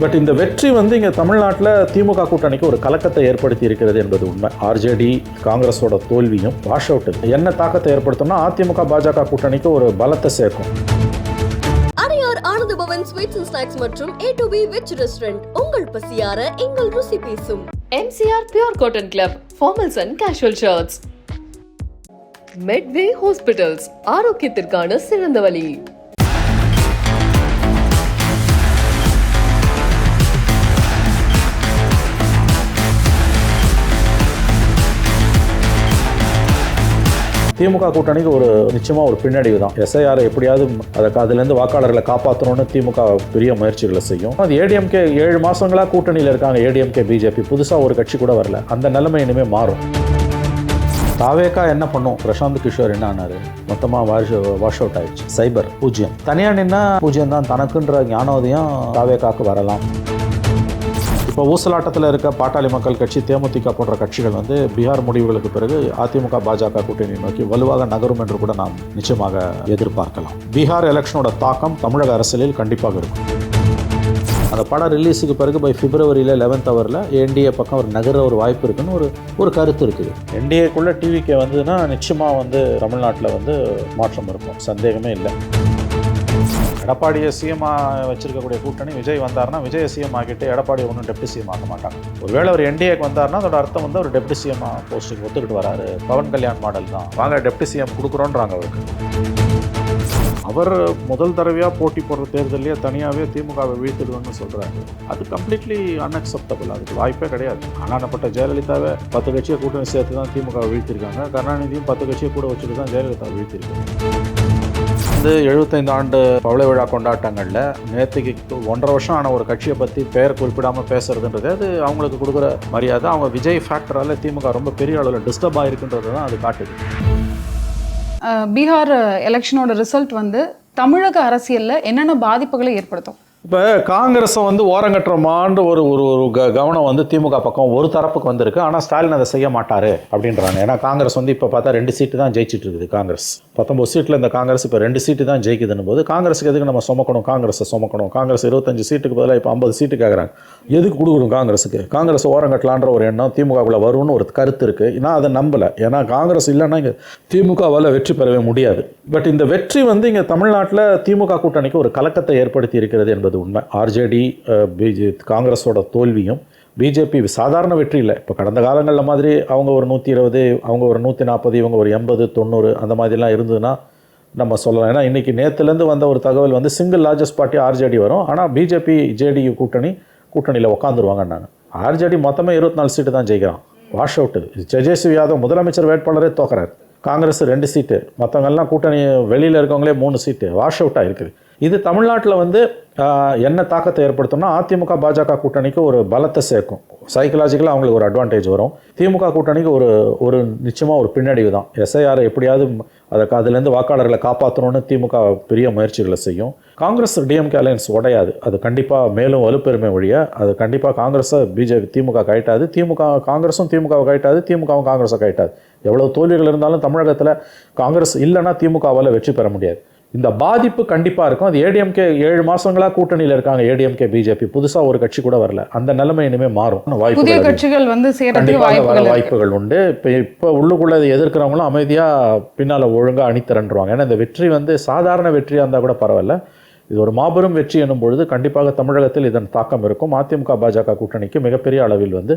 But இந்த வெற்றி வந்து இங்கே தமிழ்நாட்டில் திமுக கூட்டணிக்கு ஒரு கலக்கத்தை ஏற்படுத்தி இருக்கிறது என்பது உண்மை. ஆர்ஜேடி காங்கிரஸோட தோல்வியும் வாஷ் அவுட் என்ன தாக்கத்தை ஏற்படுத்தும்னா அதிமுக பாஜக கூட்டணிக்கு ஒரு பலத்தை சேர்க்கும். Adyar Ananda Pawan sweets and snacks மற்றும் A to B veg restaurant உங்கள் பசியார எங்கள் ருசி பேசும். MCR Pure Cotton Club, formals and casual shirts. Medway Hospitals, ஆரோக்கியத்திற்கான சிறந்த வழி. திமுக கூட்டணிக்கு ஒரு நிச்சயமாக ஒரு பின்னடைவு தான். எஸ்ஐஆர் எப்படியாவது அதை அதுலேருந்து வாக்காளர்களை காப்பாற்றணும்னு திமுக பெரிய முயற்சிகளை செய்யும். அது ஏடிஎம்கே ஏழு மாதங்களாக கூட்டணியில் இருக்காங்க. ஏடிஎம்கே பிஜேபி புதுசாக ஒரு கட்சி கூட வரல. அந்த நிலைமை இனிமேல் மாறும். தாவேக்கா என்ன பண்ணும்? பிரசாந்த் கிஷோர் என்ன ஆனாரு? மொத்தமாக வாஷ் வாஷ் அவுட் ஆயிடுச்சு. சைபர் பூஜ்ஜியம். தனியாக நின்னா பூஜ்ஜியம் தான். தனக்குன்ற ஞானோதயம் தாவேக்காக்கு வரலாம். இப்போ ஊசலாட்டத்தில் இருக்க பாட்டாளி மக்கள் கட்சி தேமுதிக போன்ற கட்சிகள் வந்து பீகார் முடிவுகளுக்கு பிறகு அதிமுக பாஜக கூட்டணி நோக்கி வலுவாக நகரும் என்று கூட நாம் நிச்சயமாக எதிர்பார்க்கலாம். பீகார் எலெக்ஷனோட தாக்கம் தமிழக அரசியலில் கண்டிப்பாக இருக்கும். அந்த படம் ரிலீஸுக்கு பிறகு பை பிப்ரவரியில் லெவன்த் ஹவரில் என்டிஏ பக்கம் ஒரு நகர ஒரு வாய்ப்பு இருக்குன்னு ஒரு ஒரு கருத்து இருக்குது. என்டிஏக்குள்ளே டிவிக்கு வந்ததுன்னா நிச்சயமாக வந்து தமிழ்நாட்டில் வந்து மாற்றம் இருக்கும். சந்தேகமே இல்லை. எடப்பாடியை சிஎம்மா வச்சிருக்கக்கூடிய கூட்டணி விஜய் வந்தார்னா விஜய் சிஎம் ஆகிட்டு எடப்பாடி ஒன்றும் டெப்டி சிஎம் ஆக மாட்டாங்க. ஒருவேளை அவர் என்டிஏக்கு வந்தார்னா அதோட அர்த்தம் வந்து அவர் டெப்டி சிஎம் போஸ்டிங் ஒத்துக்கிட்டு வராரு. பவன் கல்யாண் மாடல் தான். வாங்க டெப்டி சிஎம் கொடுக்குறோன்றாங்க அவருக்கு. அவர் முதல் தடவையாக போட்டி போடுற தேர்தலையே தனியாகவே திமுகவை வீழ்த்திடுவோம்னு சொல்கிறாரு அது கம்ப்ளீட்லி அன்அக்செப்டபிள் அதுக்கு வாய்ப்பே கிடையாது. ஆனானப்பட்ட ஜெயலலிதாவை பத்து கட்சியை கூட்டணி சேர்த்து தான் திமுகவை வீழ்த்திருக்காங்க. கருணாநிதியும் பத்து கட்சியை கூட வச்சுட்டு தான் ஜெயலலிதா வீழ்த்திருக்காங்க. வந்து எழுபத்தைந்து ஆண்டு பவளை விழா கொண்டாட்டங்களில் நேற்றுக்கு ஒன்றரை வருஷம் ஆன ஒரு கட்சியை பற்றி பெயர் குறிப்பிடாமல் பேசுறதுன்றது அது அவங்களுக்கு கொடுக்குற மரியாதை. அவங்க விஜய் ஃபேக்டரால் திமுக ரொம்ப பெரிய அளவில் டிஸ்டர்ப் ஆகிருக்குன்றது தான் அது காட்டுது. பீகார் எலெக்ஷனோட ரிசல்ட் வந்து தமிழக அரசியலில் என்னென்ன பாதிப்புகளை ஏற்படுத்தும்? இப்போ காங்கிரஸை வந்து ஓரங்கட்டுறமான்ற ஒரு ஒரு ஒரு க கவனம் வந்து திமுக பக்கம் ஒரு தரப்புக்கு வந்திருக்கு. ஆனால் ஸ்டாலின் அதை செய்ய மாட்டார் அப்படின்றாங்க. ஏன்னா காங்கிரஸ் வந்து இப்போ பார்த்தா ரெண்டு சீட்டு தான் ஜெயிச்சிட்டு இருக்குது காங்கிரஸ். பத்தொம்பது சீட்டில் இந்த காங்கிரஸ் இப்போ ரெண்டு சீட்டு தான் ஜெயிக்குதுன்னு போது காங்கிரஸுக்கு எதுக்கு நம்ம சுமக்கணும்? காங்கிரஸை சுமக்கணும். காங்கிரஸ் இருபத்தஞ்சு சீட்டுக்கு பதிலாக இப்போ ஐம்பது சீட்டு கேட்குறாங்க எதுக்கு கொடுக்கணும் காங்கிரஸுக்கு? காங்கிரஸ் ஓரங்கட்டலான்ற ஒரு எண்ணம் திமுகவில் வரும்னு ஒரு கருத்து இருக்குது நான் அதை நம்பலை. ஏன்னா காங்கிரஸ் இல்லைன்னா இங்கே திமுகவால் வெற்றி பெறவே முடியாது. பட் இந்த வெற்றி வந்து இங்கே தமிழ்நாட்டில் திமுக கூட்டணிக்கு ஒரு கலக்கத்தை ஏற்படுத்தி இருக்கிறது என்பது உண்மை. ஆர்ஜேடி பிஜே காங்கிரஸோட தோல்வியும் பிஜேபி சாதாரண வெற்றி இல்லை. இப்போ கடந்த காலங்களில் மாதிரி அவங்க ஒரு நூற்றி இருபது அவங்க ஒரு நூற்றி நாற்பது இவங்க ஒரு எண்பது தொண்ணூறு அந்த மாதிரிலாம் இருந்ததுன்னா நம்ம சொல்லலாம். ஏன்னா இன்றைக்கி நேற்றுலேருந்து வந்த ஒரு தகவல் வந்து சிங்கிள் லார்ஜஸ்ட் பார்ட்டி ஆர்ஜேடி வரும். ஆனால் பிஜேபி ஜேடியு கூட்டணி கூட்டணியில் உட்காந்துருவாங்கன்னாங்க ஆர்ஜேடி மொத்தமே இருபத்தி நாலு சீட்டு தான் ஜெயிக்கிறான். வாஷ் அவுட்டு தேஜஸ்வி யாதவ் முதலமைச்சர் வேட்பாளரே தோக்குறாரு. காங்கிரஸ் ரெண்டு சீட்டு மற்றவங்கெல்லாம் கூட்டணி வெளியில் இருக்கவங்களே மூணு சீட்டு வாஷ் அவுட்டாக இருக்குது. இது தமிழ்நாட்டில் வந்து என்ன தாக்கத்தை ஏற்படுத்தும்னா அதிமுக பாஜக கூட்டணிக்கு ஒரு பலத்தை சேர்க்கும். சைக்கலாஜிக்கலாக அவங்களுக்கு ஒரு அட்வான்டேஜ் வரும். திமுக கூட்டணிக்கு ஒரு ஒரு நிச்சயமாக ஒரு பின்னடைவு தான். எஸ்ஐஆர் எப்படியாவது அதை அதுலேருந்து வாக்காளர்களை காப்பாற்றணும்னு திமுக பெரிய முயற்சிகளை செய்யும். காங்கிரஸ் டிஎம்கே அலையன்ஸ் உடையாது. அது கண்டிப்பாக மேலும் வலுப்பெருமை ஒழிய அது கண்டிப்பாக காங்கிரஸை பிஜேபி திமுக கைட்டாது திமுக காங்கிரஸும் திமுகவை கைட்டாது திமுகவும் காங்கிரஸை கைட்டாது எவ்வளோ தோல்விகள் இருந்தாலும் தமிழகத்தில் காங்கிரஸ் இல்லைன்னா திமுகவால் வெற்றி பெற முடியாது. இந்த பாதிப்பு கண்டிப்பாக இருக்கும். அது ஏடிஎம்கே ஏழு மாதங்களாக கூட்டணியில் இருக்காங்க ஏடிஎம்கே பிஜேபி புதுசாக ஒரு கட்சி கூட வரல. அந்த நிலைமை இனிமேல் மாறும். வாய்ப்பு கட்சிகள் வந்து கண்டிப்பாக வர வாய்ப்புகள் உண்டு. இப்போ இப்போ உள்ளுக்குள்ள எதிர்க்கிறவங்களும் அமைதியாக பின்னால் ஒழுங்காக அணித்திரண்டுருவாங்க ஏன்னா இந்த வெற்றி வந்து சாதாரண வெற்றியாக இருந்தால் கூட பரவாயில்ல. இது ஒரு மாபெரும் வெற்றி எனும் பொழுது கண்டிப்பாக தமிழகத்தில் இதன் தாக்கம் இருக்கும். அதிமுக பாஜக கூட்டணிக்கு மிகப்பெரிய அளவில் வந்து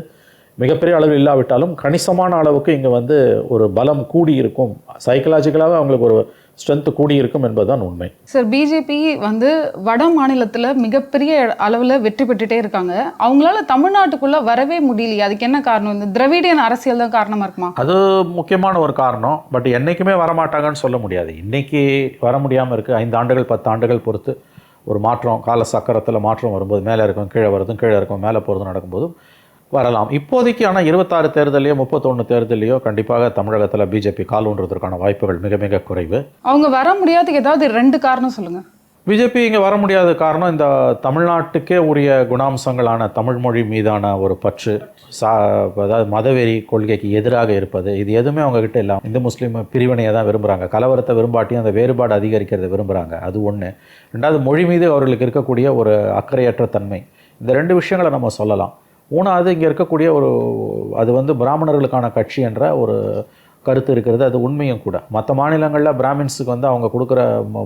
மிகப்பெரிய அளவில் இல்லாவிட்டாலும் கணிசமான அளவுக்கு இங்கே வந்து ஒரு பலம் கூடி இருக்கும் சைக்கலாஜிக்கலாக அவங்களுக்கு ஒரு ஸ்ட்ரென்த் கூடி இருக்கும் என்பதுதான் உண்மை. சார் பிஜேபி வந்து வட மாநிலத்துல மிகப்பெரிய அளவுல வெற்றி பெற்றுட்டே இருக்காங்க. அவங்களால தமிழ்நாட்டுக்குள்ள வரவே முடியலையே. அதுக்கு என்ன காரணம்? இந்த திராவிடியன் அரசியல் தான் காரணமா இருக்குமா? அது முக்கியமான ஒரு காரணம். பட் என்றைக்குமே வரமாட்டாங்கன்னு சொல்ல முடியாது. இன்னைக்கு வர முடியாமல் இருக்குது ஐந்து ஆண்டுகள் பத்து ஆண்டுகள் பொறுத்து ஒரு மாற்றம் கால சக்கரத்தில் மாற்றம் வரும்போது மேலே இருக்கும் கீழே வருதும் கீழே இருக்கும் மேலே போகிறதும் நடக்கும்போது வரலாம். இப்போதைக்கு ஆனால் இருபத்தாறு தேர்தலையோ முப்பத்தொன்று தேர்தலையோ கண்டிப்பாக தமிழகத்தில் பிஜேபி கால் ஊன்றதற்கான வாய்ப்புகள் மிக மிக குறைவு. அவங்க வர முடியாததுக்கு ஏதாவது ரெண்டு காரணம் சொல்லுங்க. பிஜேபி இங்கே வர முடியாத காரணம் இந்த தமிழ்நாட்டுக்கே உரிய குணாம்சங்களான தமிழ் மொழி மீதான ஒரு பற்று. சா அதாவது மதவெறி கொள்கைக்கு எதிராக இருப்பது. இது எதுவுமே அவங்ககிட்ட இல்லாமல் இந்து முஸ்லீம் பிரிவினையை தான் விரும்புகிறாங்க கலவரத்தை விரும்பாட்டியும் அந்த வேறுபாடு அதிகரிக்கிறதை விரும்புகிறாங்க அது ஒன்று ரெண்டாவது மொழி மீது அவர்களுக்கு இருக்கக்கூடிய ஒரு அக்கறையற்ற தன்மை. இந்த ரெண்டு விஷயங்களை நம்ம சொல்லலாம். மூணாவது இங்கே இருக்கக்கூடிய ஒரு அது வந்து பிராமணர்களுக்கான கட்சி என்ற ஒரு கருத்து இருக்கிறது அது உண்மையும் கூட. மற்ற மாநிலங்களில் பிராமின்ஸுக்கு வந்து அவங்க கொடுக்குற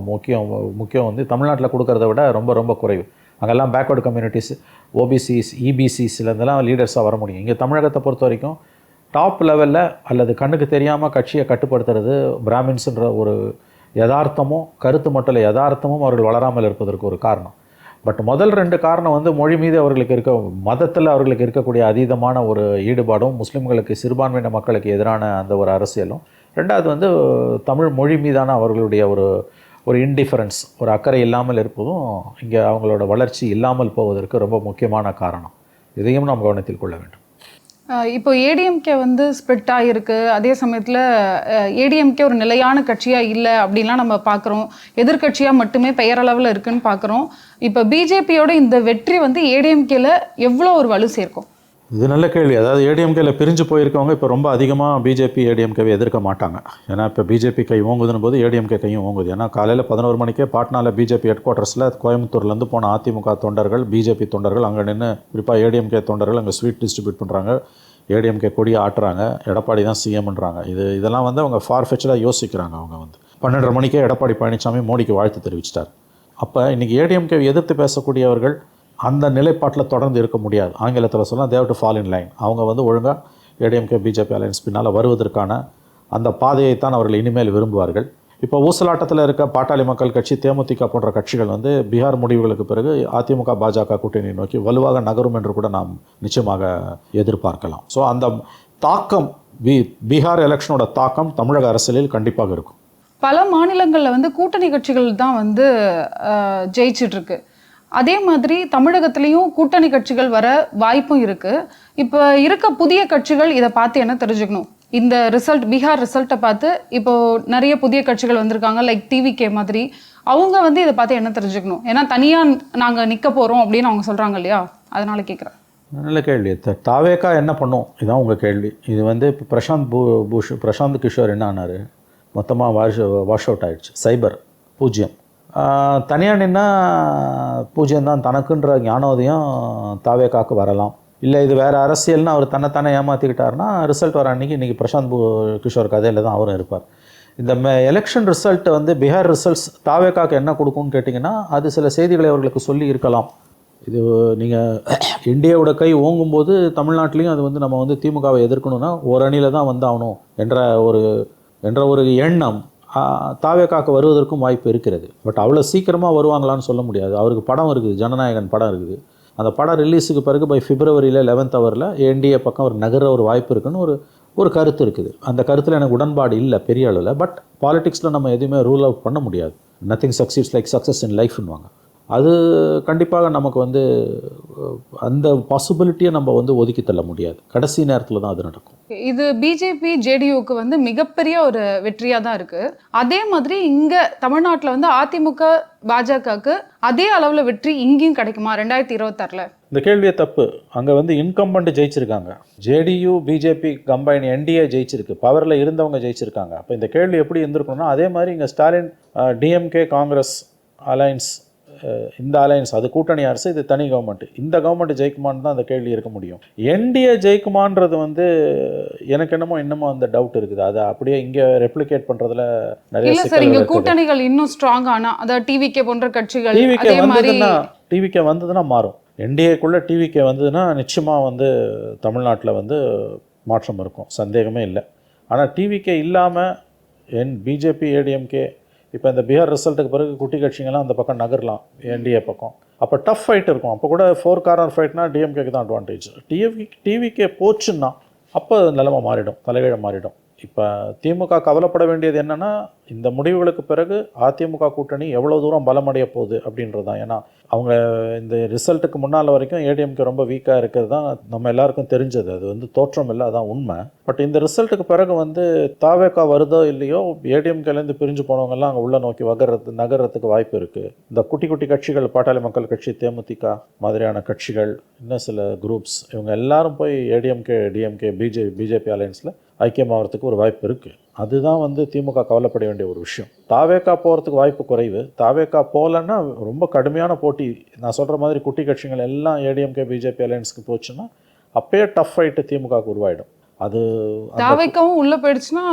முக்கியம் முக்கியம் வந்து தமிழ்நாட்டில் கொடுக்கறத விட ரொம்ப ரொம்ப குறைவு. அங்கெல்லாம் பேக்வர்டு கம்யூனிட்டிஸ் ஓபிசிஸ் இபிசிஸ்லேருந்துலாம் லீடர்ஸாக வர முடியும். இங்கே தமிழகத்தை பொறுத்த வரைக்கும் டாப் லெவலில் அல்லது கண்ணுக்கு தெரியாமல் கட்சியை கட்டுப்படுத்துறது பிராமின்ஸுன்ற ஒரு யதார்த்தமும் கருத்து மட்டும் இல்லை யதார்த்தமும் அவர்கள் வளராமல் இருப்பதற்கு ஒரு காரணம். பட் முதல் ரெண்டு காரணம் வந்து மொழி மீது அவர்களுக்கு இருக்க மதத்தில் அவர்களுக்கு இருக்கக்கூடிய அதீதமான ஒரு ஈடுபாடும் முஸ்லீம்களுக்கு சிறுபான்மையின மக்களுக்கு எதிரான அந்த ஒரு அரசியலும். ரெண்டாவது வந்து தமிழ் மொழி மீதான அவர்களுடைய ஒரு ஒரு இன்டிஃபரன்ஸ் ஒரு அக்கறை இல்லாமல் இருப்பதும் இங்கே அவங்களோட வளர்ச்சி இல்லாமல் போவதற்கு ரொம்ப முக்கியமான காரணம். இதையும் நாம் கவனத்தில் கொள்ள வேண்டும். இப்போ ஏடிஎம்கே வந்து ஸ்ப்ளிட் ஆகிருக்கு அதே சமயத்தில் ஏடிஎம்கே ஒரு நிலையான கட்சியாக இல்லை அப்படின்லாம் நம்ம பார்க்குறோம் எதிர்க்கட்சியாக மட்டுமே பெயரளவில் இருக்குன்னு பார்க்குறோம் இப்போ பிஜேபியோட இந்த வெற்றி வந்து ஏடிஎம்கேல எவ்வளோ ஒரு வலு சேர்க்கும்? இது நல்ல கேள்வி. அதாவது ஏடிஎம்கேயில் பிரிஞ்சு போயிருக்கவங்க இப்போ ரொம்ப அதிகமாக பிஜேபி ஏடிஎம்கேவை எதிர்க்க மாட்டாங்க. ஏன்னா இப்போ பிஜேபி கை ஓங்குதுன்னு போது ஏடிஎம்கே கையும் ஓங்குது. ஏன்னா காலையில் பதினோரு மணிக்கே பாட்னாவில் பிஜேபி ஹெட் குவார்ட்டர்ஸில் கோயம்புத்தூர்லேருந்து போன அதிமுக தொண்டர்கள் பிஜேபி தொண்டர்கள் அங்கே நின்று குறிப்பாக ஏடிஎம்கே தொண்டர்கள் அங்கே ஸ்வீட் டிஸ்ட்ரிபியூட் பண்ணுறாங்க ஏடிஎம்கே கொடியை ஆட்டுறாங்க. எடப்பாடி தான் சிஎம்ன்றாங்க இது இதெல்லாம் வந்து அவங்க ஃபார்ஃபெச்சடாக யோசிக்கிறாங்க அவங்க வந்து. பன்னெண்டரை மணிக்கே எடப்பாடி பழனிசாமி மோடிக்கு வாழ்த்து தெரிவிச்சிட்டார். அப்போ இன்றைக்கி ஏடிஎம்கே எதிர்த்து பேசக்கூடியவர்கள் அந்த நிலைப்பாட்டில் தொடர்ந்து இருக்க முடியாது. ஆங்கிலத்தில் சொன்னால் they've to fall in line அவங்க வந்து ஒழுங்காக ஏடிஎம்கே பிஜேபி அலையன்ஸ் பின்னால் வருவதற்கான அந்த பாதையை தான் அவர்கள் இனிமேல் விரும்புவார்கள். இப்போ ஊசலாட்டத்தில் இருக்க பாட்டாளி மக்கள் கட்சி தேமுதிக போன்ற கட்சிகள் வந்து பீகார் முடிவுகளுக்கு பிறகு அதிமுக பாஜக கூட்டணி நோக்கி வலுவாக நகரும் என்று கூட நாம் நிச்சயமாக எதிர்பார்க்கலாம். ஸோ அந்த தாக்கம் பீ பீகார் எலெக்ஷனோட தாக்கம் தமிழக அரசியலில் கண்டிப்பாக இருக்கும். பல மாநிலங்களில் வந்து கூட்டணி கட்சிகள் தான் வந்து ஜெயிச்சிட்ருக்கு இருக்கு. அதே மாதிரி தமிழகத்திலையும் கூட்டணி கட்சிகள் வர வாய்ப்பும் இருக்குது இப்போ இருக்க புதிய கட்சிகள் இதை பார்த்து என்ன தெரிஞ்சுக்கணும்? இந்த ரிசல்ட் பீகார் ரிசல்ட்டை பார்த்து இப்போது நிறைய புதிய கட்சிகள் வந்திருக்காங்க லைக் டிவிகே மாதிரி. அவங்க வந்து இதை பார்த்து என்ன தெரிஞ்சுக்கணும்? ஏன்னா தனியாக நாங்கள் நிற்க போகிறோம் அப்படின்னு அவங்க சொல்கிறாங்க இல்லையா? அதனால் கேட்குறேன் நல்ல கேள்வி. த- தாவேக்கா என்ன பண்ணும்? இதுதான் உங்கள் கேள்வி. இது வந்து இப்போ பிரசாந்த் பூ பூஷ் பிரசாந்த் கிஷோர் என்ன ஆனார்? மொத்தமாக வாஷ் வாஷ் அவுட் ஆகிடுச்சு சைபர் பூஜ்ஜியம். தனியாக நின்னா பூஜ்ஜியம் தனக்குன்ற ஞானோதயம் தாவேக்காக்கு வரலாம். இல்லை இது வேறு அரசியல்னு அவர் தன்னைத்தானே ஏமாற்றிக்கிட்டாருன்னா ரிசல்ட் வர அன்றைக்கி இன்றைக்கி பிரசாந்த் பூ கிஷோர் கதையில் தான் அவரும் இருப்பார். இந்த மே எலெக்ஷன் ரிசல்ட் வந்து பீகார் ரிசல்ட்ஸ் தாவேக்காக்கு என்ன கொடுக்கும்னு கேட்டிங்கன்னா அது சில செய்திகளை அவர்களுக்கு சொல்லி இருக்கலாம். இது நீங்கள் இந்தியாவோட கை ஓங்கும்போது தமிழ்நாட்டிலையும் அது வந்து நம்ம வந்து திமுகவை எதிர்க்கணும்னா ஒரு அணியில் தான் வந்தாகணும் என்ற ஒரு என்ற ஒரு எண்ணம் தாவேக்காக்கு வருவதற்கும் வாய்ப்பு இருக்கிறது. பட் அவ்வளோ சீக்கிரமாக வருவாங்களான்னு சொல்ல முடியாது. அவருக்கு படம் இருக்குது. ஜனநாயகன் படம் இருக்குது. அந்த படம் ரிலீஸுக்கு பிறகு பை பிப்ரவரியில் லெவன்த் ஹவரில் என்டிஏ பக்கம் ஒரு நகர ஒரு வாய்ப்பு இருக்குன்னு ஒரு ஒரு கருத்து இருக்குது. அந்த கருத்தில் எனக்கு உடன்பாடு இல்லை பெரிய அளவில். பட் பாலிடிக்ஸில் நம்ம எதுவுமே ரூல் அவுட் பண்ண முடியாது. Nothing succeeds like success in லைஃப்னுவாங்க அது கண்டிப்பாக நமக்கு வந்து அந்த பாசிபிலிட்டியை நம்ம வந்து ஒதுக்கி தள்ள முடியாது. கடைசி நேரத்தில் தான் அது நடக்கும். இது பிஜேபி ஜேடியூக்கு வந்து மிகப்பெரிய ஒரு வெற்றியாக தான் இருக்கு. அதே மாதிரி இங்க தமிழ்நாட்டில் வந்து அதிமுக பாஜகவுக்கு அதே அளவுல வெற்றி இங்கேயும் கிடைக்குமா ரெண்டாயிரத்தி இருபத்தாறுல? இந்த கேள்வியே தப்பு. அங்கே வந்து இன்கம்பண்ட் ஜெயிச்சிருக்காங்க. ஜேடியு பிஜேபி கம்பைன் என்டிஏ ஜெயிச்சிருக்கு. பவரில் இருந்தவங்க ஜெயிச்சிருக்காங்க. அப்போ இந்த கேள்வி எப்படி இருந்திருக்கணும்னா அதே மாதிரி இங்கே ஸ்டாலின் டிஎம்கே காங்கிரஸ் அலையன்ஸ் இந்த அலையன்ஸ் அது கூட்டணி அரசு இது தனி கவர்மெண்ட் இந்த கவர்மெண்ட் ஜெயிக்குமான்னு தான் அந்த கேள்வி இருக்க முடியும். என்டிஏ ஜெயிக்குமான்றது வந்து எனக்கு என்னமோ இன்னமும் அந்த டவுட் இருக்குது. அதை அப்படியே இங்கே ரெப்ளிகேட் பண்ணுறதுல நிறைய சார் இங்க. கூட்டணிகள் இன்னும் ஸ்ட்ராங் ஆனா அதாவது டிவிகே போன்ற கட்சிகள் டிவிகே வந்ததுன்னா டிவிகே வந்ததுன்னா மாறும். என்டிஏக்குள்ளே டிவிகே வந்ததுன்னா நிச்சயமாக வந்து தமிழ்நாட்டில் வந்து மாற்றம் இருக்கும். சந்தேகமே இல்லை. ஆனால் டிவிகே இல்லாமல் என் பிஜேபி ஏடிஎம்கே இப்போ இந்த பீகார் ரிசல்ட்டுக்கு பிறகு குட்டி கட்சிங்கெல்லாம் அந்த பக்கம் நகரலாம் என்டிஏ பக்கம். அப்போ டஃப் ஃபைட் இருக்கும். அப்போ கூட ஃபோர் கார்னர் ஃபைட்னா டிஎம்கேக்கு தான் அட்வான்டேஜ் டிஎம்கே டிவிகே போச்சுன்னா அப்போ நிலைமை மாறிடும் தலைகீழ மாறிடும். இப்போ திமுக கவலைப்பட வேண்டியது என்னன்னா இந்த முடிவுகளுக்கு பிறகு அதிமுக கூட்டணி எவ்வளோ தூரம் பலமடைய போகுது அப்படின்றது தான் ஏன்னா அவங்க இந்த ரிசல்ட்டுக்கு முன்னால் வரைக்கும் ஏடிஎம்கே ரொம்ப வீக்காக இருக்கிறது தான் நம்ம எல்லாருக்கும் தெரிஞ்சது. அது வந்து தோற்றம் இல்லை அதான் உண்மை. பட் இந்த ரிசல்ட்டுக்கு பிறகு வந்து தாவேக்கா வருதோ இல்லையோ ஏடிஎம்கேலேருந்து பிரிஞ்சு போனவங்கெல்லாம் அங்கே உள்ளே நோக்கி வகர்றது நகர்றதுக்கு வாய்ப்பு இருக்குது இந்த குட்டி குட்டி கட்சிகள் பாட்டாளி மக்கள் கட்சி தேமுதிக மாதிரியான கட்சிகள் இன்னும் சில குரூப்ஸ் இவங்க எல்லாரும் போய் ஏடிஎம்கே டிஎம்கே பிஜே பிஜேபி அலையன்ஸில் ஐக்கியமாகறதுக்கு ஒரு வாய்ப்பு இருக்குது அதுதான் வந்து திமுக கவலைப்பட வேண்டிய ஒரு விஷயம். தாவேக்கா போகிறதுக்கு வாய்ப்பு குறைவு. தாவேக்கா போகலன்னா ரொம்ப கடுமையான போட்டி. நான் சொல்கிற மாதிரி குட்டி கட்சிகள் எல்லாம் ஏடிஎம்கே பிஜேபி அலையன்ஸ்க்கு போச்சுன்னா அப்பயே டஃப் ஃபைட்டு திமுகவுக்கு உருவாயிடும். அது தாவைக்காவும் உள்ள போயிடுச்சுன்னா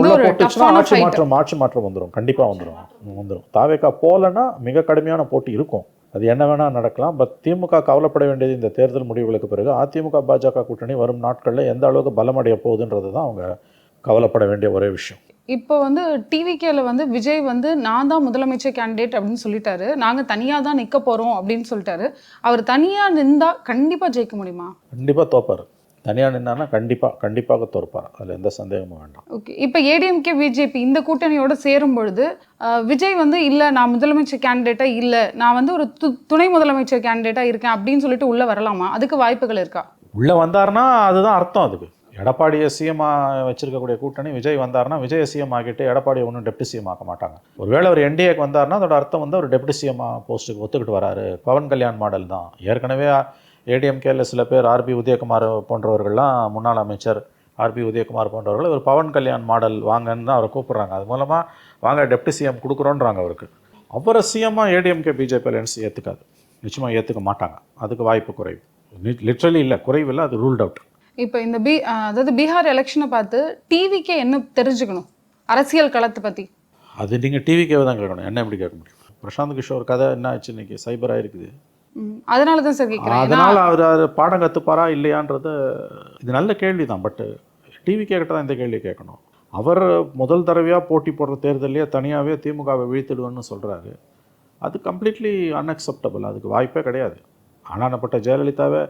உள்ள போட்டுச்சுன்னா ஆட்சி மாற்றம் ஆட்சி மாற்றம் வந்துடும் கண்டிப்பாக வந்துடும் வந்துடும் தாவேக்கா போகலன்னா மிக கடுமையான போட்டி இருக்கும். அது என்ன வேணால் நடக்கலாம். பட் திமுக கவலைப்பட வேண்டியது இந்த தேர்தல் முடிவுகளுக்கு பிறகு அதிமுக பாஜக கூட்டணி வரும் நாட்களில் எந்த அளவுக்கு பலமடைய போகுதுன்றது தான் அவங்க கவலைப்பட வேண்டிய ஒரே விஷயம். இப்போ வந்து டிவிகேல வந்து விஜய் வந்து நான் தான் முதலமைச்சர் கேண்டிடேட் அப்படின்னு சொல்லிட்டாரு. நாங்க தனியா தான் நிக்க போறோம் அப்படின்னு சொல்லிட்டாரு. அவர் தனியா நின்றா கண்டிப்பா ஜெயிக்க முடியுமா? கண்டிப்பாக தோப்பார். தனியாக நின்னான்னா கண்டிப்பாக கண்டிப்பாக தோற்பார் அதில் எந்த சந்தேகமும் வேண்டாம். ஓகே. இப்போ ஏடிஎம்கே பிஜேபி இந்த கூட்டணியோட சேரும் பொழுது விஜய் வந்து இல்லை நான் முதலமைச்சர் கேண்டிடேட்டா இல்லை. நான் வந்து ஒரு து துணை முதலமைச்சர் கேண்டிடேட்டா இருக்கேன் அப்படின்னு சொல்லிட்டு உள்ள வரலாமா? அதுக்கு வாய்ப்புகள் இருக்கா? உள்ளே வந்தார்னா அதுதான் அர்த்தம் அதுக்கு. எடப்பாடியை சிஎம்மாக வச்சிருக்கக்கூடிய கூட்டணி விஜய் வந்தார்னா விஜய் சிஎம் ஆக்கிட்டு எடப்பாடியை ஒன்றும் டெப்டி சிஎம் ஆக்க மாட்டாங்க. ஒருவேளை ஒரு என்டிஏக்கு வந்தார்னா அதோட அர்த்தம் வந்து ஒரு டெப்டி சிஎம் போஸ்ட்டுக்கு ஒத்துக்கிட்டு வராரு. பவன் கல்யாண் மாடல் தான். ஏற்கனவே ஏடிஎம்கேல சில பேர் ஆர்பி உதயகுமார் போன்றவர்கள்லாம் முன்னாள் அமைச்சர் ஆர்பி உதயகுமார் போன்றவர்கள் இவர் பவன் கல்யாண் மாடல் வாங்கன்னு தான் அவரை கூப்பிட்றாங்க. அது மூலமாக வாங்க டெப்டி சிஎம் கொடுக்குறோன்றாங்க அவருக்கு. அவரை சிஎம்மாக ஏடிஎம்கே பிஜேபி அலையன்ஸ் ஏற்றுக்காது நிச்சயமாக ஏற்றுக்க மாட்டாங்க. அதுக்கு வாய்ப்பு குறைவு. லிட்ரலி இல்லை. குறைவு இல்லை. அது ரூல்ட் அவுட் இப்போ இந்த பீ அதாவது பீகார் எலெக்ஷனை பார்த்து டிவிக்கே என்ன தெரிஞ்சுக்கணும்? அரசியல் களத்தை பத்தி. அது நீங்கள் டிவிக்கே தான் கேட்கணும். என்ன எப்படி கேட்க முடியும்? பிரசாந்த் கிஷோர் கதை என்ன ஆச்சு இன்னைக்கு? சைபராக இருக்குது அதனால தான் சார் கேட்குறேன் அதனால் அவர் அவர் பாடம் கற்றுப்பாரா இல்லையான்றது இது நல்ல கேள்வி தான் பட்டு டிவி கேட்கிட்ட தான் இந்த கேள்வி கேட்கணும். அவர் முதல் தடவையாக போட்டி போடுற தேர்தலையே தனியாகவே திமுகவை வீழ்த்திடுவேன்னு சொல்கிறாரு அது கம்ப்ளீட்லி அன்அக்செப்டபிள் அதுக்கு வாய்ப்பே கிடையாது. ஆனானப்பட்ட ஜெயலலிதாவை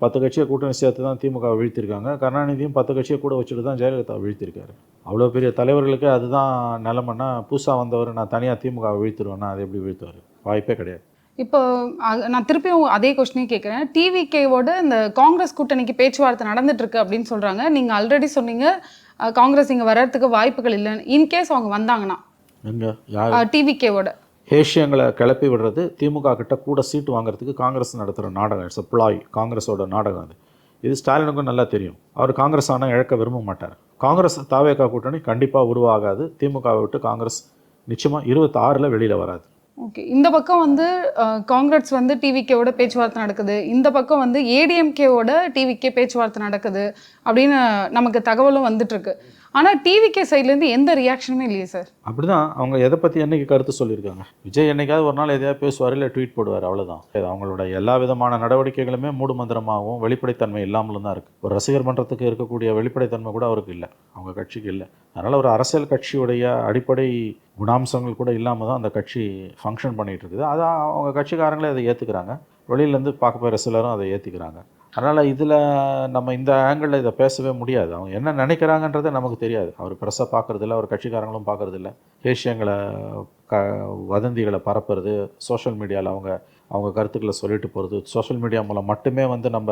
பத்து கட்சியை கூட்டணி சேர்த்து தான் திமுகவை வீழ்த்திருக்காங்க. கருணாநிதியும் பத்து கட்சியை கூட வச்சுட்டு தான் ஜெயலலிதாவை வீழ்த்திருக்காரு. அவ்வளோ பெரிய தலைவர்களுக்கு அதுதான் நிலமன்னா புதுசாக வந்தவர் நான் தனியாக திமுகவை வீழ்த்திடுவேன்னா அது எப்படி வீழ்த்துவார்? வாய்ப்பே கிடையாது. இப்போ நான் திருப்பியும் அதே கொஸ்டினே கேட்குறேன் டிவிகேவோட இந்த காங்கிரஸ் கூட்டணிக்கு பேச்சுவார்த்தை நடந்துட்டு இருக்கு அப்படின்னு சொல்றாங்க. நீங்க ஆல்ரெடி சொன்னீங்க காங்கிரஸ் இங்க வர்றதுக்கு வாய்ப்புகள் இல்லைன்னு. இன்கேஸ் அவங்க வந்தாங்கன்னா. டிவிகேவோட ஹேஷியங்களை கிளப்பி விடுறது திமுக கிட்ட கூட சீட்டு வாங்குறதுக்கு காங்கிரஸ் நடத்துகிற நாடகம் இட்ஸ் பிளாய் காங்கிரஸோட நாடகம் அது. இது ஸ்டாலினுக்கும் நல்லா தெரியும். அவர் காங்கிரஸ் ஆனால் இழக்க விரும்ப மாட்டார். காங்கிரஸ் தாவேகா கூட்டணி கண்டிப்பாக உருவாகாது. திமுகவை விட்டு காங்கிரஸ் நிச்சயமாக இருபத்தாறில் வெளியில் வராது. ஓகே. இந்த பக்கம் வந்து காங்கிரஸ் வந்து டிவிகேவோட பேச்சுவார்த்தை நடக்குது. இந்த பக்கம் வந்து ஏடிஎம்கேவோட டிவிகே பேச்சுவார்த்தை நடக்குது அப்படின்னு நமக்கு தகவலும் வந்துட்டு ஆனால் டிவிகே சைட்லேருந்து எந்த ரியாக்ஷனுமே இல்லையே சார் அப்படிதான். அவங்க எதை பற்றி என்னைக்கு கருத்து சொல்லியிருக்காங்க? விஜய் என்னைக்காவது ஒரு நாள் எதையாவது பேசுவார் இல்லை ட்வீட் போடுவார் அவ்வளோதான் அவங்களோட எல்லா விதமான நடவடிக்கைகளுமே மூடு மந்திரமாகவும் வெளிப்படைத்தன்மை இல்லாமலும் தான் இருக்குது ஒரு ரசிகர் மன்றத்துக்கு இருக்கக்கூடிய வெளிப்படைத்தன்மை கூட அவருக்கு இல்லை. அவங்க கட்சிக்கு இல்லை. அதனால் ஒரு அரசியல் கட்சியுடைய அடிப்படை குணாம்சங்கள் கூட இல்லாமல் தான் அந்த கட்சி ஃபங்க்ஷன் பண்ணிகிட்டு இருக்குது. அதான் அவங்க கட்சிக்காரங்களே அதை ஏற்றுக்கிறாங்க வெளியிலேருந்து பார்க்க போகிற சிலரும் அதை ஏற்றுக்கிறாங்க அதனால் இதில் நம்ம இந்த ஆங்கிளில் இதை பேசவே முடியாது. அவங்க என்ன நினைக்கிறாங்கன்றதே நமக்கு தெரியாது. அவர் ப்ரெஸ்ஸை பார்க்குறதில்ல அவர் கட்சிக்காரங்களும் பார்க்குறதில்ல. ஏஷியங்களை க வதந்திகளை பரப்புறது சோஷியல் மீடியாவில் அவங்க அவங்க கருத்துக்களை சொல்லிட்டு போகிறது சோஷியல் மீடியா மூலம் மட்டுமே வந்து நம்ம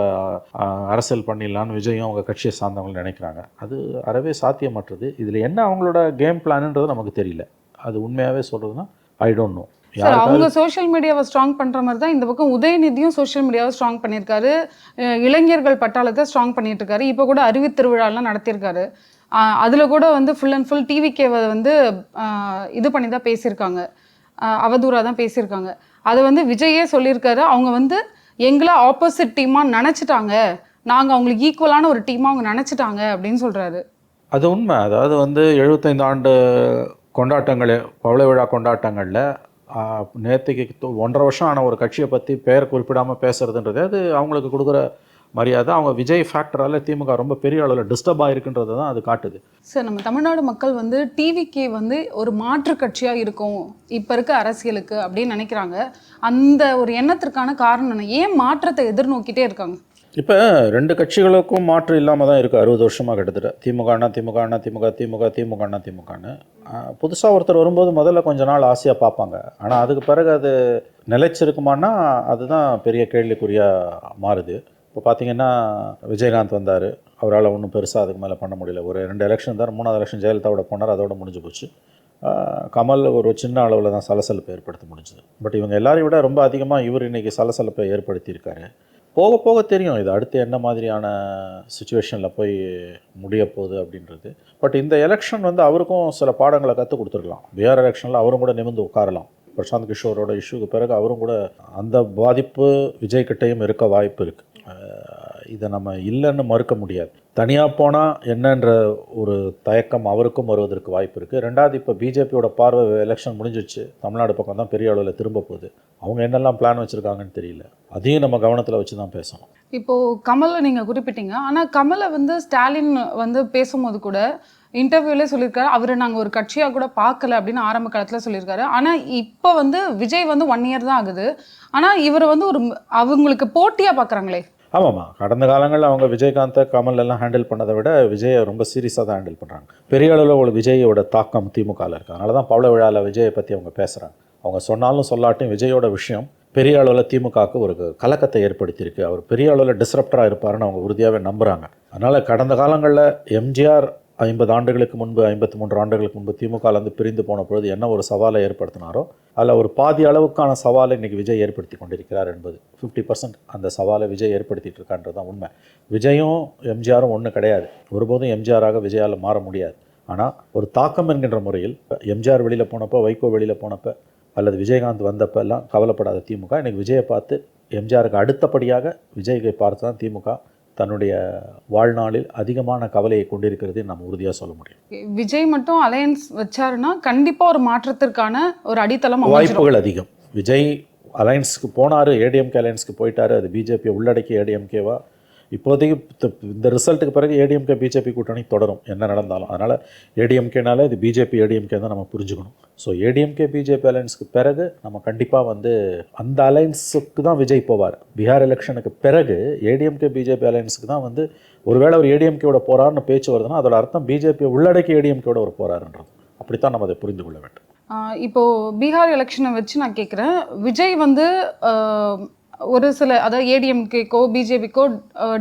அரசியல் பண்ணிடலான்னு விஜயும் அவங்க கட்சியை சார்ந்தவங்க நினைக்கிறாங்க. அது அறவே சாத்தியமற்றது. இதில் என்ன அவங்களோட கேம் பிளான்ன்றது நமக்கு தெரியல. அது உண்மையாகவே சொல்கிறதுனா ஐ டோன்ட் நோ சார் அவங்க சோஷியல் மீடியாவை ஸ்ட்ராங் பண்ற மாதிரி தான் இந்த பக்கம் உதயநிதியும் சோஷியல் மீடியாவை ஸ்ட்ராங் பண்ணியிருக்காரு. இளைஞர்கள் பட்டாளத்தை ஸ்ட்ராங் பண்ணிட்டு இருக்காரு இப்போ கூட அறிவு திருவிழாலாம் நடத்தியிருக்காரு. அதுல கூட வந்து ஃபுல் அண்ட் ஃபுல் டிவிகேவை வந்து இது பண்ணி தான் பேசியிருக்காங்க. அஹ் அவதூறா தான் பேசியிருக்காங்க. அதை வந்து விஜயே சொல்லியிருக்காரு. அவங்க வந்து எங்களை ஆப்போசிட் டீமாக நினச்சிட்டாங்க. நாங்கள் அவங்களுக்கு ஈக்குவலான ஒரு டீமாக அவங்க நினச்சிட்டாங்க அப்படின்னு சொல்றாரு. அது உண்மை. அதாவது வந்து எழுபத்தைந்து ஆண்டு கொண்டாட்டங்கள் பவள விழா கொண்டாட்டங்களில் நேற்றுக்கு ஒன்றரை வருஷம் ஆன ஒரு கட்சியை பற்றி பெயர் குறிப்பிடாமல் பேசுகிறதுன்றது அது அவங்களுக்கு கொடுக்குற மரியாதை அவங்க விஜய் ஃபேக்டரால் திமுக ரொம்ப பெரிய அளவில் டிஸ்டர்ப் ஆகிருக்குன்றது தான் அது காட்டுது. சார் நம்ம தமிழ்நாடு மக்கள் வந்து டிவிக்கு வந்து ஒரு மாற்று கட்சியாக இருக்கும் இப்போ இருக்க அரசியலுக்கு அப்படின்னு நினைக்கிறாங்க. அந்த ஒரு எண்ணத்திற்கான காரணம் என்ன? ஏன் மாற்றத்தை எதிர்நோக்கிட்டே இருக்காங்க? இப்போ ரெண்டு கட்சிகளுக்கும் மாற்று இல்லாமல் தான் இருக்குது அறுபது வருஷமாக கிட்டத்தட்ட. திமுக அண்ணா திமுக அண்ணா திமுக திமுக திமுக அண்ணா திமுகன்னு புதுசாக ஒருத்தர் வரும்போது முதல்ல கொஞ்ச நாள் ஆசையாக பார்ப்பாங்க. ஆனால் அதுக்கு பிறகு அது நிலைச்சிருக்குமான்னா அதுதான் பெரிய கேள்விக்குறியாக மாறுது. இப்போ பார்த்தீங்கன்னா விஜயகாந்த் வந்தார். அவரால் ஒன்றும் பெருசாக அதுக்கு மேலே பண்ண முடியல. ஒரு ரெண்டு எலெக்ஷன் தான் மூணாவது எலெக்ஷன் ஜெயலலிதாவோட போனார் அதோட முடிஞ்சு போச்சு. கமல் ஒரு சின்ன அளவில் தான் சலசலப்பை ஏற்படுத்த முடிஞ்சது. பட் இவங்க எல்லாரையும் விட ரொம்ப அதிகமாக இவர் இன்னைக்கு சலசலப்பை ஏற்படுத்தியிருக்காரு. போக போக தெரியும் இது அடுத்து என்ன மாதிரியான சுச்சுவேஷனில் போய் முடிய போகுது அப்படின்றது. பட் இந்த எலெக்ஷன் வந்து அவருக்கும் சில பாடங்களை கற்றுக் கொடுத்துருக்கலாம். பிஆர் எலெக்ஷனில் அவரும் கூட நிமிர்ந்து உட்காரலாம். பிரசாந்த் கிஷோரோட இஷ்யூக்கு பிறகு அவரும் கூட அந்த பாதிப்பு விஜய்கிட்டையும் இருக்க வாய்ப்பு இருக்குது இதை நம்ம இல்லைன்னு மறுக்க முடியாது. தனியாக போனால் என்னன்ற ஒரு தயக்கம் அவருக்கும் வருவதற்கு வாய்ப்பு இருக்குது ரெண்டாவது இப்போ பிஜேபியோட பார்வை எலெக்ஷன் முடிஞ்சிச்சு தமிழ்நாடு பக்கம் தான் பெரிய அளவில் திரும்ப போகுது. அவங்க என்னெல்லாம் பிளான் வச்சுருக்காங்கன்னு தெரியல. அதையும் நம்ம கவனத்தில் வச்சு தான் பேசணும். இப்போது கமலை நீங்கள் குறிப்பிட்டீங்க. ஆனால் கமலை வந்து ஸ்டாலின் வந்து பேசும்போது கூட இன்டர்வியூலே சொல்லியிருக்காரு. அவரை நாங்கள் ஒரு கட்சியாக கூட பார்க்கல அப்படின்னு ஆரம்ப காலத்தில் சொல்லியிருக்காரு. ஆனால் இப்போ வந்து விஜய் வந்து ஒன் இயர் தான் ஆகுது. ஆனால் இவர் வந்து ஒரு அவங்களுக்கு போட்டியாக பார்க்குறாங்களே ஆமாம்மா. கடந்த காலங்களில் அவங்க விஜயகாந்தை கமல் எல்லாம் ஹேண்டில் பண்ணதை விட விஜயை ரொம்ப சீரியஸாக தான் ஹேண்டில் பண்ணுறாங்க பெரிய அளவில் ஒரு விஜயோட தாக்கம் திமுகவில் இருக்குது அதனால தான் பவள விழாவில் விஜயை பற்றி அவங்க பேசுகிறாங்க அவங்க சொன்னாலும் சொல்லாட்டும் விஜயோட விஷயம் பெரிய அளவில் திமுகவுக்கு ஒரு கலக்கத்தை ஏற்படுத்தியிருக்கு. அவர் பெரிய அளவில் டிஸ்ரப்டராக இருப்பாருன்னு அவங்க உறுதியாகவே நம்புகிறாங்க அதனால் கடந்த காலங்களில் எம்ஜிஆர் ஐம்பது ஆண்டுகளுக்கு முன்பு ஐம்பத்தி மூன்று ஆண்டுகளுக்கு முன்பு திமுகலேருந்து பிரிந்து போன பொழுது என்ன ஒரு சவாலை ஏற்படுத்தினாரோ அதில் ஒரு பாதி அளவுக்கான சவாலை இன்றைக்கி விஜய் ஏற்படுத்தி கொண்டிருக்கிறார் என்பது. ஃபிஃப்டி பர்சன்ட் அந்த சவாலை விஜய் ஏற்படுத்திட்டு இருக்கான்றது தான் உண்மை. விஜயும் எம்ஜிஆரும் ஒன்றும் கிடையாது. ஒருபோதும் எம்ஜிஆராக விஜயால் மாற முடியாது. ஆனால் ஒரு தாக்கம் என்கின்ற முறையில் எம்ஜிஆர் வெளியில் போனப்போ வைகோ வெளியில் போனப்போ அல்லது விஜயகாந்த் வந்தப்போ எல்லாம் கவலைப்படாத திமுக. இன்றைக்கி விஜயை பார்த்து எம்ஜிஆருக்கு அடுத்தபடியாக விஜய்கை பார்த்து தான் திமுக தன்னுடைய வாழ்நாளில் அதிகமான கவலையை கொண்டிருக்கிறது நம்ம உறுதியாக சொல்ல முடியும். விஜய் மட்டும் அலையன்ஸ் வச்சாருன்னா கண்டிப்பா ஒரு மாற்றத்திற்கான ஒரு அடித்தளம் வாய்ப்புகள் அதிகம். விஜய் அலையன்ஸ்க்கு போனார் ஏடிஎம்கே அலையன்ஸ்க்கு போயிட்டாரு அது பிஜேபி உள்ளடக்கி ஏடிஎம்கேவா இப்போதைக்கு இந்த ரிசல்ட்டுக்கு பிறகு ஏடிஎம்கே பிஜேபி கூட்டணி தொடரும். என்ன நடந்தாலும். அதனால் ஏடிஎம்கேனால இது பிஜேபி ஏடிஎம்கே தான் நம்ம புரிஞ்சுக்கணும். ஸோ ஏடிஎம்கே பிஜேபி அலையன்ஸுக்கு பிறகு நம்ம கண்டிப்பாக வந்து அந்த அலையன்ஸுக்கு தான் விஜய் போவார். பீகார் எலெக்ஷனுக்கு பிறகு ஏடிஎம்கே பிஜேபி அலையன்ஸுக்கு தான் வந்து ஒருவேளை ஒரு ஏடிஎம்கேவோட போகிறாருன்னு பேச்சு வருதுன்னா அதோட அர்த்தம் பிஜேபியை உள்ளடக்கி ஏடிஎம்கேவோட ஒரு போகிறாருன்றது அப்படித்தான் நம்ம அதை புரிந்து கொள்ள வேண்டும். இப்போது பீகார் எலெக்ஷனை வச்சு நான் கேட்குறேன் விஜய் வந்து ஒரு சில அதாவது ஏடிஎம்கேக்கோ பிஜேபிக்கோ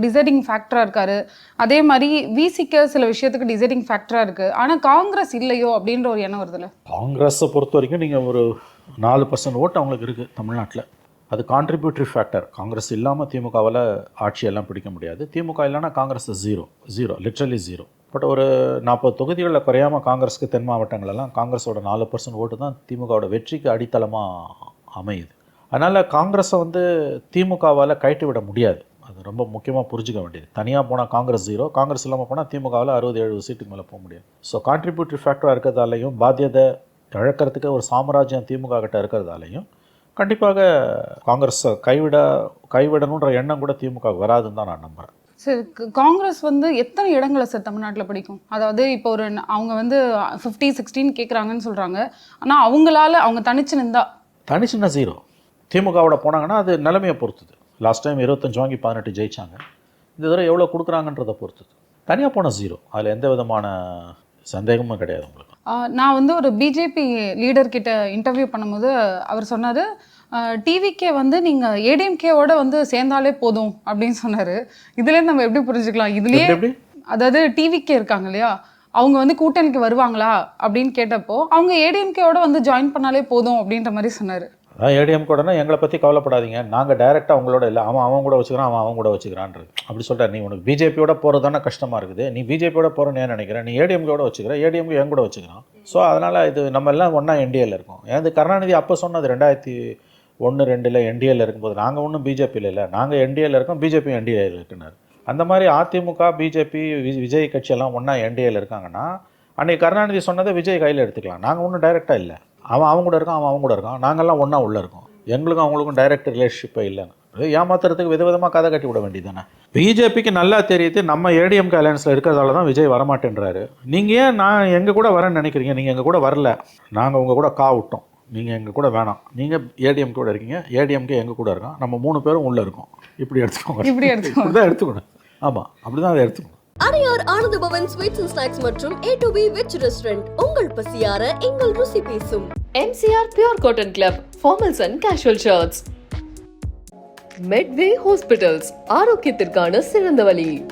டிசைடிங் ஃபேக்டராக இருக்காரு. அதே மாதிரி விசிக்க சில விஷயத்துக்கு டிசைடிங் ஃபேக்டராக இருக்குது ஆனால் காங்கிரஸ் இல்லையோ அப்படின்ற ஒரு எண்ணம் வருதுல்ல? காங்கிரஸை பொறுத்த வரைக்கும் நீங்கள் ஒரு நாலு பர்சன்ட் ஓட்டு அவங்களுக்கு இருக்குது தமிழ்நாட்டில். அது கான்ட்ரிபியூட்டரி ஃபேக்டர் காங்கிரஸ் இல்லாமல் திமுகவால் ஆட்சியெல்லாம் பிடிக்க முடியாது. திமுக இல்லைன்னா Congress zero zero literally zero but ஒரு நாற்பது தொகுதிகளில் குறையாமல் காங்கிரஸுக்கு தென் மாவட்டங்களெல்லாம் காங்கிரஸோட நாலு பர்சன்ட் ஓட்டு தான் திமுகவோட வெற்றிக்கு அடித்தளமாக அமையுது. அதனால் காங்கிரஸை வந்து திமுகவால் கழட்டி விட முடியாது. அது ரொம்ப முக்கியமாக புரிஞ்சுக்க வேண்டியது. தனியாக போனால் காங்கிரஸ் ஜீரோ காங்கிரஸ் இல்லாமல் போனால் திமுகவில் அறுபது எழுபது சீட்டுக்கு மேலே போக முடியாது. ஸோ கான்ட்ரிபியூட்டரி ஃபேக்டராக இருக்கிறதாலையும் பாத்தியதை இழக்கிறதுக்கு ஒரு சாம்ராஜ்யம் திமுக கிட்ட இருக்கிறதாலையும் கண்டிப்பாக காங்கிரஸை கைவிட கைவிடணுன்ற எண்ணம் கூட திமுக வராதுன்னு தான் நான் நம்புகிறேன் சரி காங்கிரஸ் வந்து எத்தனை இடங்களை சார் தமிழ்நாட்டில் பிடிக்கும்? அதாவது இப்போ ஒரு அவங்க வந்து ஃபிஃப்டி சிக்ஸ்டீன் கேட்குறாங்கன்னு சொல்கிறாங்க ஆனால் அவங்களால அவங்க தனிச்சு நின்றா தனிச்சின்ன ஜீரோ திமுகவோட போனாங்கன்னா அது நிலைமையை பொறுத்தது. லாஸ்ட் டைம் இருபத்தஞ்சு வாங்கி பதினெட்டு ஜெயிச்சாங்க. இந்த தடவை எவ்வளோ கொடுக்குறாங்கன்றதை பொறுத்தது. தனியாக போன ஜீரோ அதில் எந்த விதமான சந்தேகமும் கிடையாது உங்களுக்கு. நான் வந்து ஒரு பிஜேபி லீடர் கிட்ட இன்டர்வியூ பண்ணும்போது அவர் சொன்னார் டிவிக்கே வந்து நீங்கள் ஏடிஎம்கேவோட வந்து சேர்ந்தாலே போதும் அப்படின்னு சொன்னார். இதுலேருந்து நம்ம எப்படி புரிஞ்சுக்கலாம்? இதுலேயே அதாவது டிவிக்கே இருக்காங்க இல்லையா? அவங்க வந்து கூட்டணிக்கு வருவாங்களா? அப்படின்னு கேட்டப்போ அவங்க ஏடிஎம்கேவோட வந்து ஜாயின் பண்ணாலே போதும் அப்படின்ற மாதிரி சொன்னார். அதான் ஏடிஎம் கூடனா எங்களை பற்றி கவலைப்படாதீங்க. நாங்கள் டைரெக்டாக அவங்களோட இல்லை. அவன் அவன் கூட வச்சுக்கிறான் அவன் அவன் கூட வச்சுக்கிறான்றது. அப்படி சொல்லிட்டார் நீ உனக்கு பிஜேபியோட போகிறது தானே கஷ்டமாக இருக்குது. நீ பிஜேபியோட போகிறேன்னு ஏன் நினைக்கிறேன் நீ ஏடிஎம்கோட வச்சுக்கிற ஏடிஎம்கே என் கூட வச்சுக்கிறான். ஸோ அதனால் இது நம்ம எல்லாம் ஒன்றா என்டிஏல இருக்கோம். ஏன் கருணாநிதி அப்போ சொன்னது ரெண்டாயிரத்தி ஒன்று ரெண்டில் என்டிஏல இருக்கும்போது நாங்கள் ஒன்றும் பிஜேபியில் இல்லை. நாங்கள் என்டிஏல இருக்கோம் பிஜேபி என்டிஏல இருக்குனார். அந்த மாதிரி அதிமுக பிஜேபி விஜய் கட்சியெல்லாம் ஒன்றா என்டிஏல இருக்காங்கன்னா அன்றைக்கி கருணாநிதி சொன்னதை விஜய் கையில் எடுத்துக்கலாம். நாங்கள் ஒன்றும் டைரெக்டாக இல்லை. அவன் அவன் கூட இருக்கான் அவன் அவன் கூட இருக்கான். நாங்கள்லாம் ஒன்றா உள்ளே இருக்கோம். எங்களுக்கும் அவங்களுக்கும் டைரக்ட் ரிலேஷன்ஷிப்பே இல்லைன்னு அது ஏமாத்துறதுக்கு விதவிதமாக கதை கட்டி விட வேண்டியதானே பிஜேபிக்கு நல்லா தெரியுது நம்ம ஏடிஎம்கே அலையன்ஸில் இருக்கிறதால தான் விஜய் வரமாட்டேன்றாரு. நீங்கள் ஏன் நான் எங்கள் கூட வரேன்னு நினைக்கிறீங்க? நீங்கள் எங்கள் கூட வரல. நாங்கள் உங்கள் கூட கா விட்டோம். நீங்கள் எங்கள் கூட வேணாம். நீங்கள் ஏடிஎம் கூட இருக்கீங்க ஏடிஎம்கே எங்கள் கூட இருக்கோம் நம்ம மூணு பேரும் உள்ளே இருக்கோம். இப்படி எடுத்துக்கோங்க. இப்படி எடுத்துக்கோங்க. தான் எடுத்துக்கணும் ஆமாம் அப்படி தான் அதை எடுத்துக்கணும் Adyar Ananda Pawan sweets and snacks மற்றும் A to B veg restaurant உங்கள் பசியார எங்கள் ருசி பேசும். MCR Pure Cotton Club, formals and casual shirts. Medway Hospitals, ஆரோக்கியத்திற்கான சிறந்த வழி